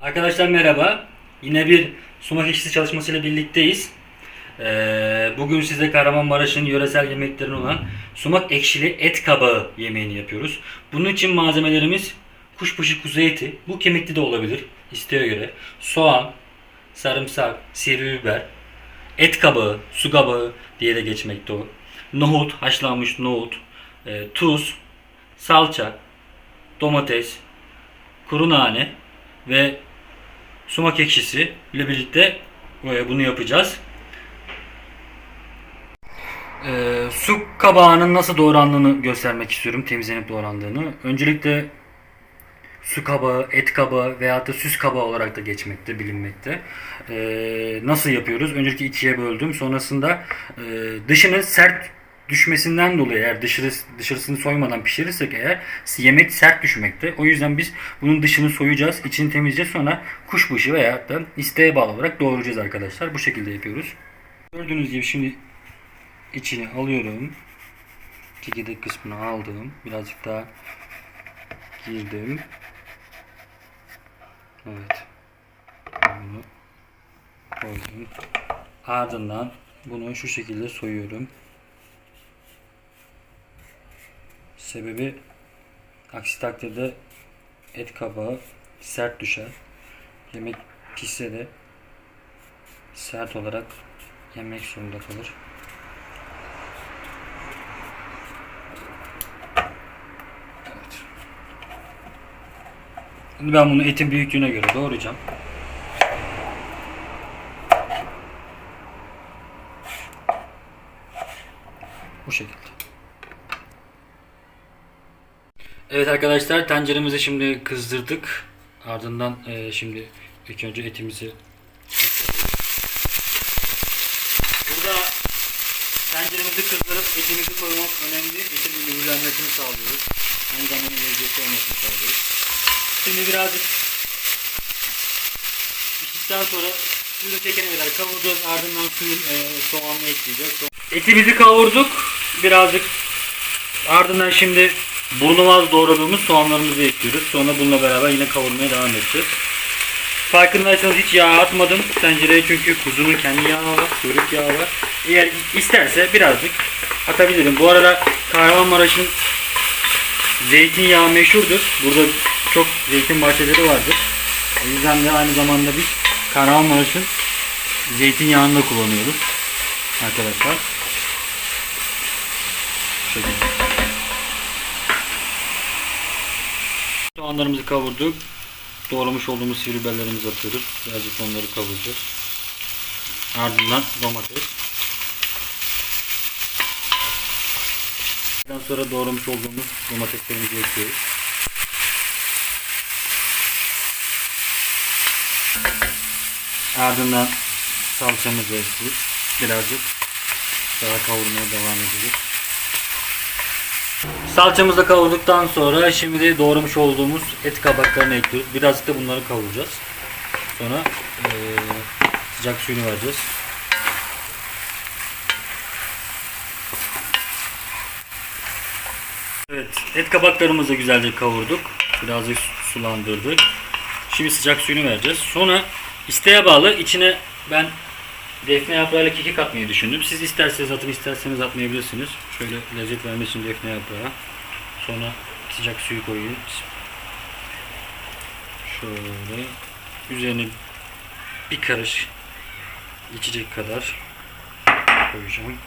Arkadaşlar merhaba. Yine bir sumak ekşisi çalışmasıyla birlikteyiz. Ee, bugün size Kahramanmaraş'ın yöresel yemeklerinden olan sumak ekşili et kabağı yemeğini yapıyoruz. Bunun için malzemelerimiz kuşbaşı kuzu eti. Bu kemikli de olabilir isteğe göre. Soğan, sarımsak, sivri biber, et kabağı, su kabağı diye de geçmekte o. Nohut, haşlanmış nohut, e, tuz, salça, domates, kuru nane ve sumak ekşisi ile birlikte e, bunu yapacağız. Ee, su kabağının nasıl doğrandığını göstermek istiyorum. Temizlenip doğrandığını. Öncelikle su kabağı, et kabağı veyahut da süs kabağı olarak da geçmekte, bilinmekte. Ee, nasıl yapıyoruz? Öncelikle ikiye böldüm. Sonrasında e, dışının sert düşmesinden dolayı eğer dışarısı, dışarısını soymadan pişirirsek eğer yemek sert düşmekte. O yüzden biz bunun dışını soyacağız, içini temizleyeceğiz. Sonra kuşbaşı veya da isteğe bağlı olarak doğrayacağız arkadaşlar. Bu şekilde yapıyoruz. Gördüğünüz gibi şimdi içini alıyorum. Çekirdek kısmını aldım. Birazcık daha girdim. Evet. Bunu koydum. Ardından bunu şu şekilde soyuyorum. Sebebi aksi takdirde et kabağı sert düşer. Yemek pişse de sert olarak yemek zorunda kalır. Şimdi ben bunu etin büyüklüğüne göre doğrayacağım. Bu şekilde. Evet arkadaşlar tenceremizi şimdi kızdırdık. Ardından e, şimdi ilk önce etimizi Burada tenceremizi kızdırıp etimizi koymak önemli. Etin mühürlenmesini sağlıyoruz. Aynı zamanda lezzetli olmasını sağlıyoruz. Şimdi birazcık piştikten sonra suyunu çekene kadar kavuracağız. Ardından suyun e, soğanını ekleyeceğiz. Etimizi kavurduk. Birazcık ardından şimdi burnumaz doğradığımız soğanlarımızı ekliyoruz. Sonra bununla beraber yine kavurmaya devam edeceğiz. Farkındaysanız hiç yağ atmadım tencereye çünkü kuzunun kendi yağı var, kuyruk yağı var. Eğer isterse birazcık atabilirim. Bu arada Kahramanmaraş'ın zeytinyağı meşhurdur. Burada çok zeytin bahçeleri vardır. O yüzden de aynı zamanda biz Kahramanmaraş'ın zeytinyağını da kullanıyoruz arkadaşlar. Bu Soğanlarımızı kavurduk. Doğramış olduğumuz sivri biberlerimizi atıyoruz. Birazcık onları kavuracağız. Ardından domates. Daha sonra doğramış olduğumuz domateslerimizi ekliyoruz. Ardından salçamızı ekliyoruz. Birazcık daha kavurmaya devam edeceğiz. Salçamızı kavurduktan sonra şimdi doğramış olduğumuz et kabaklarını ekliyoruz. Birazcık da bunları kavuracağız. Sonra eee, sıcak suyunu vereceğiz. Evet, et kabaklarımızı güzelce kavurduk. Birazcık sulandırdık. Şimdi sıcak suyunu vereceğiz. Sonra isteğe bağlı içine ben defne yaprağıyla kekik atmayı düşündüm. Siz isterseniz atın, isterseniz atmayabilirsiniz. Şöyle lezzet vermesi için defne yaprağı. Sonra sıcak suyu koyuyoruz. Şöyle üzerine bir karış içecek kadar koyacağım.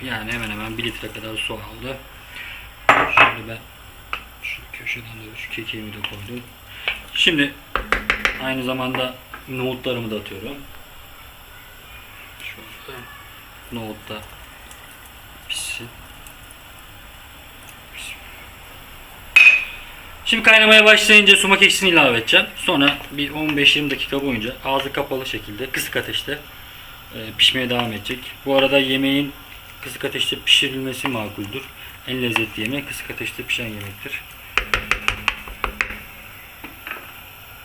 Şey. Yani hemen hemen 1 litre kadar su aldı. Şimdi ben şu köşeden de şu kekiğimi de koydum. Şimdi aynı zamanda nohutlarımı da atıyorum. Şöyle nohut da pişsin. Şimdi kaynamaya başlayınca sumak ekşisini ilave edeceğim. Sonra bir 15-20 dakika boyunca ağzı kapalı şekilde kısık ateşte e, pişmeye devam edecek. Bu arada yemeğin kısık ateşte pişirilmesi makuldür. En lezzetli yemek kısık ateşte pişen yemektir.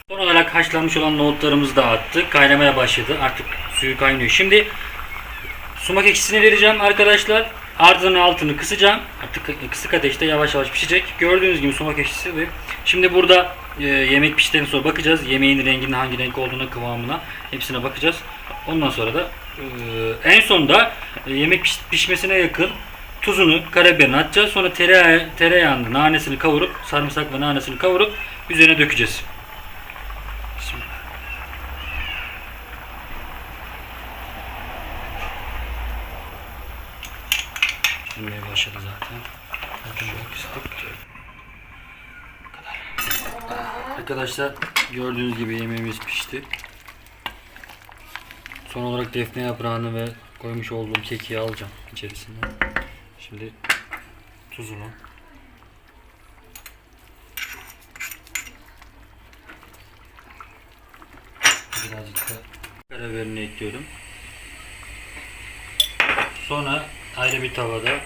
Son olarak haşlanmış olan nohutlarımızı da attık. Kaynamaya başladı. Artık suyu kaynıyor. Şimdi Sumak ekşisini vereceğim arkadaşlar. Ardından altını kısacağım. Artık kısık ateşte yavaş yavaş pişecek. Gördüğünüz gibi sumak ekşisi ve şimdi burada e, yemek piştikten sonra bakacağız. Yemeğin renginin hangi renk olduğuna, kıvamına hepsine bakacağız. Ondan sonra da e, en sonda e, yemek piş- pişmesine yakın tuzunu, karabiberini atacağız. Sonra tereyağı, tereyağını, nanesini kavurup, sarımsak ve nanesini kavurup üzerine dökeceğiz. Şimdi Pişmeye başladı zaten. Arkadaşlar gördüğünüz gibi yemeğimiz pişti. Son olarak defne yaprağını ve koymuş olduğum keki alacağım içerisine. Şimdi tuzunu. Birazcık da karabiberini ekliyorum. Sonra ayrı bir tavada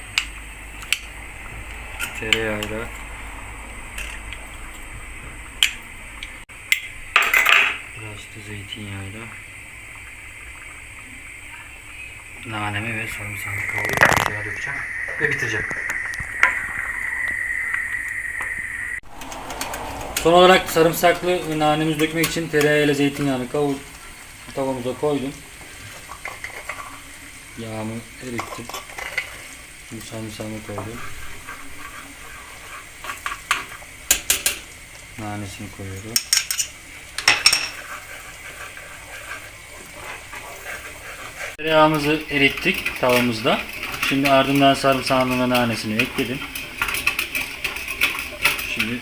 tereyağıyla biraz da zeytinyağıyla nanemi ve sarımsağını kavurup aşağıya dökeceğim ve bitireceğim. Son olarak sarımsaklı ve nanemizi dökmek için tereyağı ile zeytinyağını kavur tavamıza koydum. Yağımı erittim. Şimdi sarımsağımı koydum. Nanesini koyuyorum. Tereyağımızı erittik tavamızda. Şimdi ardından sarımsağını ve nanesini ekledim. Şimdi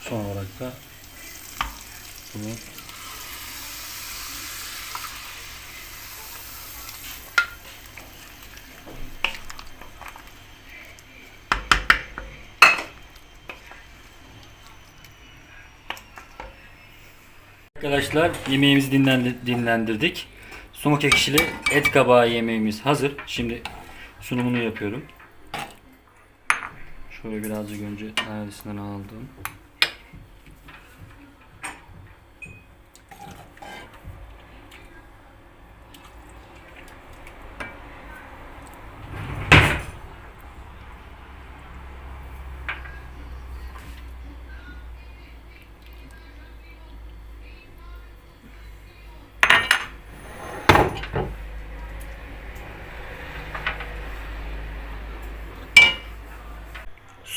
son olarak da bunu Arkadaşlar yemeğimizi dinlendi- dinlendirdik. Sumak ekşili et kabağı yemeğimiz hazır. Şimdi sunumunu yapıyorum. Şöyle birazcık önce neresinden aldım.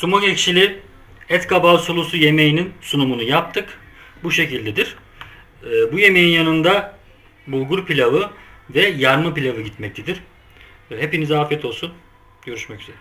Sumak ekşili et kabağı sulusu yemeğinin sunumunu yaptık. Bu şekildedir. Ee, bu yemeğin yanında bulgur pilavı ve yarma pilavı gitmektedir. Hepinize afiyet olsun. Görüşmek üzere.